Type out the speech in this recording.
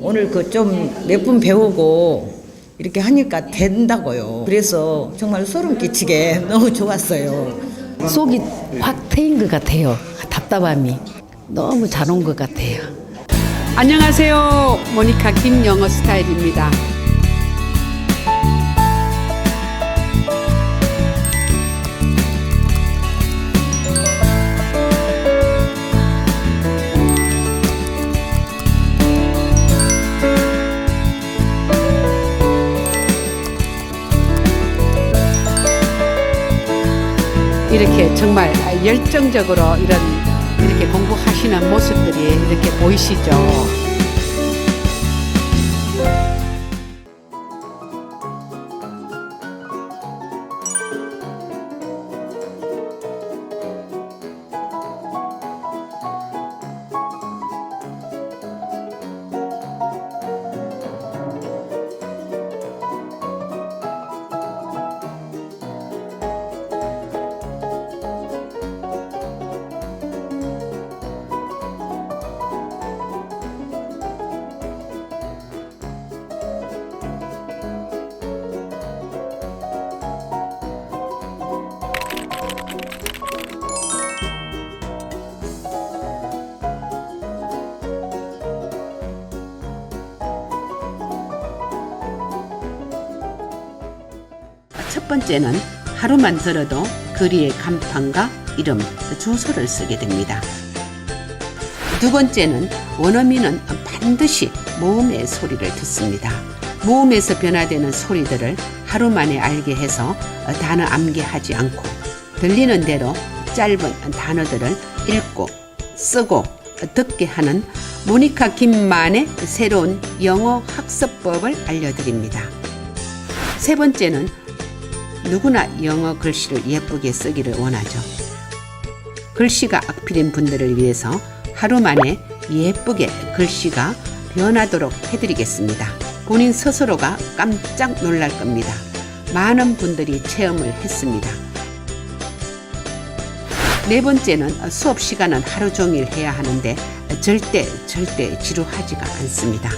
오늘 그 좀 몇 분 배우고 이렇게 하니까 된다고요. 그래서 정말 소름 끼치게 너무 좋았어요. 속이 확 트인 것 같아요. 답답함이 너무 잘 온 것 같아요. 안녕하세요. 모니카 김영어 스타일입니다. 이렇게 정말 열정적으로 이런 이렇게 공부하시는 모습들이 이렇게 보이시죠. 번째는 하루만 들어도 거리의 간판과 이름, 주소를 쓰게 됩니다. 두 번째는 원어민은 반드시 모음의 소리를 듣습니다. 모음에서 변화되는 소리들을 하루 만에 알게 해서 단어 암기하지 않고 들리는 대로 짧은 단어들을 읽고 쓰고 듣게 하는 모니카 김만의 새로운 영어 학습법을 알려드립니다. 세 번째는 누구나 영어 글씨를 예쁘게 쓰기를 원하죠. 글씨가 악필인 분들을 위해서 하루 만에 예쁘게 글씨가 변하도록 해드리겠습니다. 본인 스스로가 깜짝 놀랄 겁니다. 많은 분들이 체험을 했습니다. 네 번째는 수업 시간은 하루 종일 해야 하는데 절대 절대 지루하지가 않습니다.